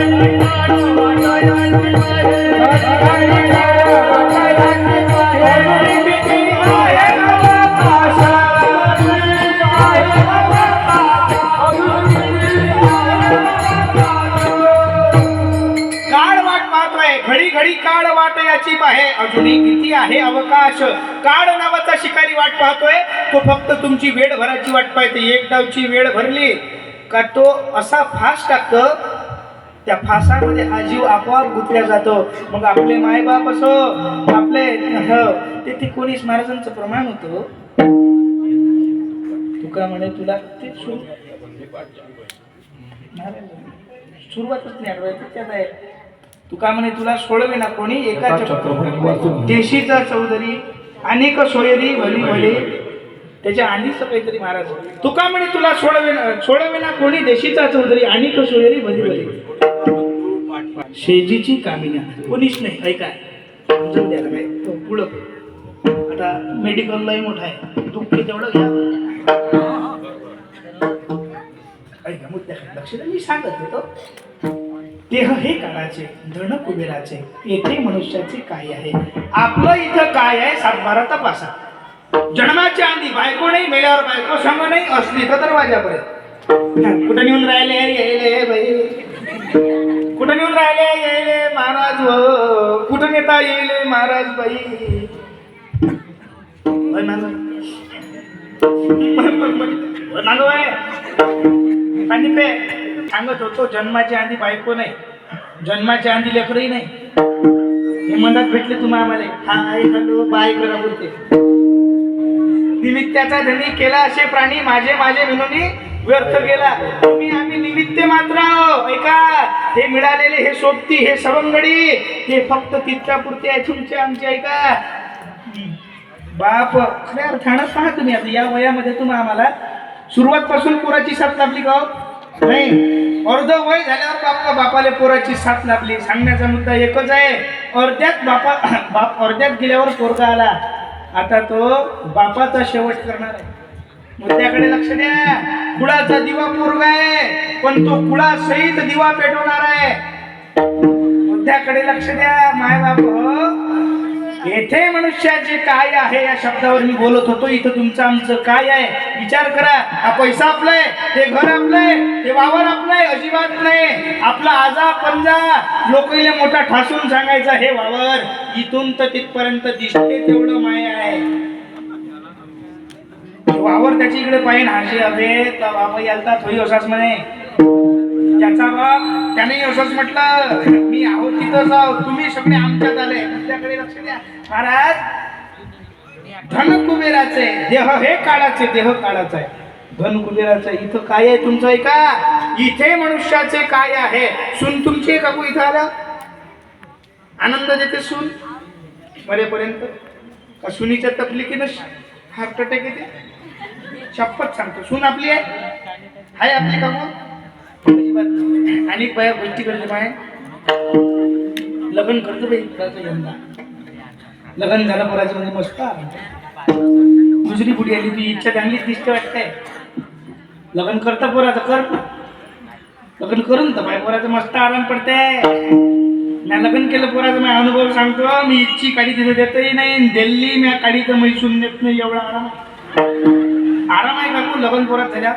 काळ वाट पाहतोय घडी घडी काळ वाट याची पाहे. अजूनही किती आहे अवकाश? काळ नावाचा शिकारी वाट पाहतोय. तो फक्त तुमची वेळ भराची वाट पाहते. एक डावची वेळ भरली का तो असा फास्ट टाकतं त्या फासामध्ये हा जीव आपोआप गुंतल्या जातो. मग आपले मायबाप असो आपले ह, ते कोणीस महाराजांचं प्रमाण होतं? तुका म्हणे तुला ते सुरुवातच नाही त्यात आहे. तुका म्हणे तुला सोडवे ना कोणी एका चक्र देशीचा चौधरी अनेक सोयरी भली भले. त्याच्या आधीच काहीतरी महाराज. तुका म्हणे तुला सोडवे ना सोडवे ना कोणी देशीचा चौधरी अनेक सोयरी भली भले. शेजीची कामिन्या कोणीच नाही. ऐका. द्यायला काय पुढं आता मेडिकललाही मोठा आहे. दुःखी तेवढं घ्या. ऐका मुद्द्याकडे लक्ष द्या मी सांगत होतो. देह हे काळाचे धन कुबेराचे येथे मनुष्याचे काय आहे? आपलं इथं काय आहे? सातबारा तपासा. जन्माच्या आधी बायको नाही मेल्यावर बायको संग नाही असली तर दरवाजापर्यंत. कुठं नेऊन राहिले यायले बाई? कुठं नेऊन राहिले येले महाराज हो? कुठं येता येईल महाराज बाई? होय पे सांगत होतो जन्माच्या आधी बायको नाही. जन्माच्या आधी लेकरही नाही. हे मनात भेटले तुम्हा आम्हाला. हाय हॅलो बाय करा बोलते. निमित्ताचा धनी केला असे प्राणी माझे माझे म्हणून व्यर्थ गेला. तुम्ही आम्ही निमित्त मात्र हे मिळालेले हे सोबती हे सवंगडी हे फक्त तितक्या पुरते आहे तुमचे आमचे ऐका बाप खऱ्या अर्थानं पहा तुम्ही आता या वयामध्ये तुम्ही आम्हाला सुरुवात पासून पोराची साथ लाभली गाव हो? नाही. अर्ध वय झाल्यावर बापा बापाले पोराची साथ लाभली? सांगण्याचा मुद्दा एकच आहे. अर्ध्यात बापा बाप अर्ध्यात गेल्यावर पोरगा आला. आता तो बापाचा शेवट करणार आहे. मुद्द्याकडे लक्ष द्या. कुळाचा दिवा पोरगा आहे पण तो कुळा सहित दिवा पेटवणार आहे. मुद्द्याकडे लक्ष द्या माय बाप. येथे मनुष्याचे काय आहे या शब्दावर मी बोलत होतो. इथं तुमचं आमचं काय आहे? विचार करा. हा पैसा आपलाय ते घर आपलंय ते वावर आपलंय अजिबात नाही. आपला आजा पंजा लोकले मोठा ठासून सांगायचा हे वावर इथून तर तिथपर्यंत दिसते तेवढं माय आहे. वावर त्याच्या इकडे पाहिजे हाशी हवे तर बाबा यालता थोडी असाच म्हणे. त्याचा बाप त्याने असंच म्हटलं मी आहो तिथंच आहो तुम्ही सगळे आमच्यात आले. त्याकडे लक्ष द्या. महाराज धन कुबेराचे देह हे काळाचे देह काळाचा आहे. धन कुबेराचं इथं काय आहे तुमचं ऐका? इथे मनुष्याचे काय आहे? सुन तुमची काकू इथं आला? आनंद देते सून. मरेपर्यंत? का सुनीच्या तकलिकीनं हार्ट अटॅक येते? शपथ सांगतो. सून आपली आहे? आहे आपली काकू अजिबात आणि बया गोष्टी करतो माय लग्न करतो बाई पोराचं यंदा. लग्न झालं पोराचं म्हणजे मस्त. आराम. दुसरी बुडी आली ती इच्छा चांगली दिसते वाटतंय. लग्न करता पोराचं कर. लग्न करून तर बाय पोराचं मस्त आराम पडते मी लग्न केलं पोराचं माझा अनुभव सांगतो. मी इच्छी काडी तिथे देतही नाही दिल्ली मी काडी तर मैसून देत नाही एवढा आराम. आराम आहे का लग्न पोरात झाल्या.